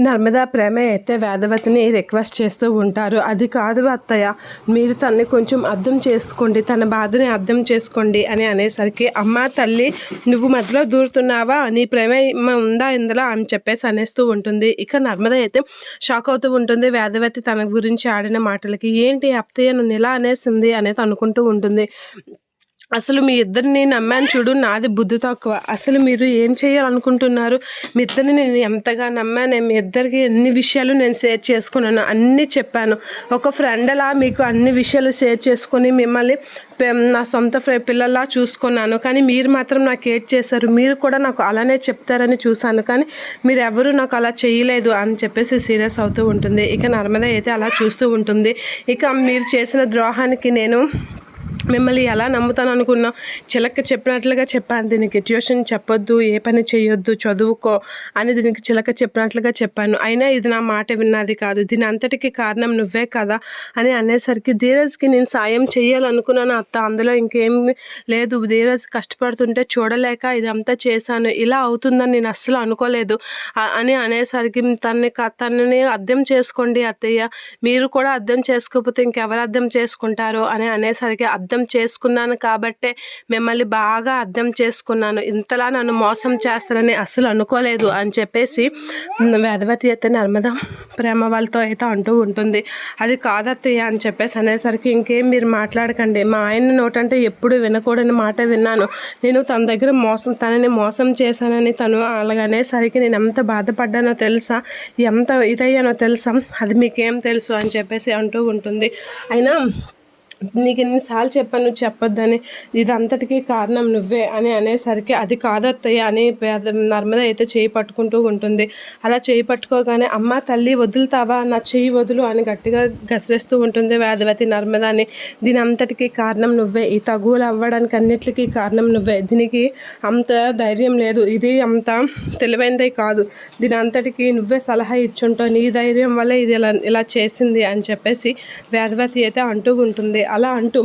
నర్మదా ప్రేమ అయితే వేదవతిని రిక్వెస్ట్ చేస్తూ ఉంటారు. అది కాదు అత్తయ్య మీరు తనని కొంచెం అర్థం చేసుకోండి తన బాధని అర్థం చేసుకోండి అని అనేసరికి అమ్మ తల్లి నువ్వు మధ్యలో దూరుతున్నావా? నీ ప్రేమ ఏమ ఉందా ఇందులో? అని చెప్పేసి అనేస్తూ ఉంటుంది. ఇక నర్మద అయితే షాక్ అవుతూ ఉంటుంది. వేదవతి తన గురించి ఆడిన మాటలకి ఏంటి అత్తయ్య నన్ను ఇలా అనేసింది? అనేది అనుకుంటూ ఉంటుంది. అసలు మీ ఇద్దరిని నమ్మాను చూడు నాది బుద్ధి తక్కువ. అసలు మీరు ఏం చేయాలనుకుంటున్నారు? మీ ఇద్దరిని నేను ఎంతగా నమ్మాను? మీ ఇద్దరికి ఎన్ని విషయాలు నేను షేర్ చేసుకున్నాను అన్నీ చెప్పాను. ఒక ఫ్రెండ్ అలా మీకు అన్ని విషయాలు షేర్ చేసుకొని మిమ్మల్ని నా సొంత పిల్లల్లా చూసుకున్నాను. కానీ మీరు మాత్రం నాకు ఏడ్ చేశారు. మీరు కూడా నాకు అలానే చెప్తారని చూశాను. కానీ మీరు ఎవరు నాకు అలా చేయలేదు అని చెప్పేసి సీరియస్ అవుతూ ఉంటుంది. ఇక నర్మద అయితే అలా చూస్తూ ఉంటుంది. ఇక మీరు చేసిన ద్రోహానికి నేను మిమ్మల్ని ఎలా నమ్ముతాను అనుకున్నా చిలక చెప్పినట్లుగా చెప్పాను. దీనికి ట్యూషన్ చెప్పొద్దు ఏ పని చేయొద్దు చదువుకో అని దీనికి చిలక చెప్పినట్లుగా చెప్పాను. అయినా ఇది నా మాట విన్నది కాదు. దీని అంతటికి కారణం నువ్వే కదా అని అనేసరికి ధీరజ్కి నేను సాయం చేయాలనుకున్నాను అత్త. అందులో ఇంకేం లేదు. ధీరజ్ కష్టపడుతుంటే చూడలేక ఇదంతా చేశాను. ఇలా అవుతుందని నేను అస్సలు అనుకోలేదు. అని అనేసరికి తనని క- తనని అర్థం చేసుకోండి అత్తయ్య. మీరు కూడా అర్థం చేసుకోకపోతే ఇంకెవరు అర్థం చేసుకుంటారో? అని అనేసరికి అర్థం చేసుకున్నాను కాబట్టే మిమ్మల్ని బాగా అర్థం చేసుకున్నాను. ఇంతలా నన్ను మోసం చేస్తారని అస్సలు అనుకోలేదు అని చెప్పేసి వేదవతి అయితే నర్మద ప్రేమ వాళ్ళతో అయితే అంటూ ఉంటుంది. అది కాదత్తయ్య అని చెప్పేసి అనేసరికి ఇంకేం మీరు మాట్లాడకండి. మా ఆయన నోటంటే ఎప్పుడు వినకూడని మాట విన్నాను. నేను తన దగ్గర మోసం తనని మోసం చేశానని తను అలాగనేసరికి నేను ఎంత బాధపడ్డానో తెలుసా? ఎంత ఇదయ్యానో తెలుసా? అది మీకేం తెలుసు? అని చెప్పేసి అంటూ ఉంటుంది. అయినా నీకు ఎన్నిసార్లు చెప్పాను నువ్వు చెప్పొద్దని. ఇదంతటికీ కారణం నువ్వే అని అనేసరికి అది కాదత్తయ్య అని పేద నర్మద అయితే చేయి పట్టుకుంటూ ఉంటుంది. అలా చేయి పట్టుకోగానే అమ్మ తల్లి వదులుతావా? నా చెయ్యి వదులు అని గట్టిగా గసిరేస్తూ ఉంటుంది వేదవతి నర్మదాని. దీని అంతటికీ కారణం నువ్వే. ఈ తగువులు అవ్వడానికి అన్నిటికీ కారణం నువ్వే. దీనికి అంత ధైర్యం లేదు. ఇది అంత తెలివైందే కాదు. దీని అంతటికీ నువ్వే సలహా ఇచ్చుంటావు. నీ ధైర్యం వల్ల ఇది ఇలా ఇలా చేసింది అని చెప్పేసి వేదవతి అయితే అంటూ ఉంటుంది. అలా అంటూ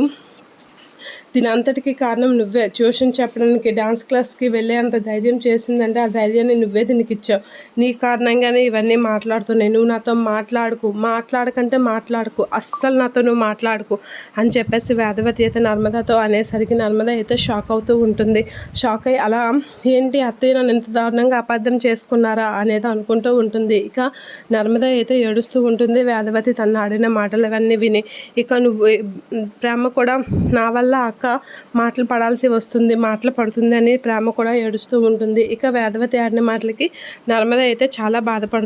దీని అంతటికి కారణం నువ్వే. ట్యూషన్ చెప్పడానికి డాన్స్ క్లాస్కి వెళ్ళే అంత ధైర్యం చేసిందంటే ఆ ధైర్యాన్ని నువ్వే దీనికి ఇచ్చావు. నీ కారణంగానే ఇవన్నీ మాట్లాడుతున్నాయి. నువ్వు నాతో మాట్లాడుకు మాట్లాడకంటే మాట్లాడుకు అస్సలు నాతో నువ్వు మాట్లాడుకు అని చెప్పేసి వేదవతి అయితే నర్మదతో అనేసరికి నర్మద అయితే షాక్ అవుతూ ఉంటుంది. షాక్ అయ్యి అలా ఏంటి అత్తయ్య నన్ను ఎంత దారుణంగా అబద్ధం చేసుకున్నారా? అనేది అనుకుంటూ ఉంటుంది. ఇక నర్మద అయితే ఏడుస్తూ ఉంటుంది. వేదవతి తను ఆడిన మాటలు అవన్నీ విని ఇక నువ్వు ప్రేమ కూడా నా వల్ల వల్ల అక్క మాటలు పడాల్సి వస్తుంది మాటలు పడుతుంది అని ప్రేమ కూడా ఏడుస్తూ ఉంటుంది. ఇక వేదవతి ఆడిన మాటలకి నర్మద అయితే చాలా బాధపడుతుంది.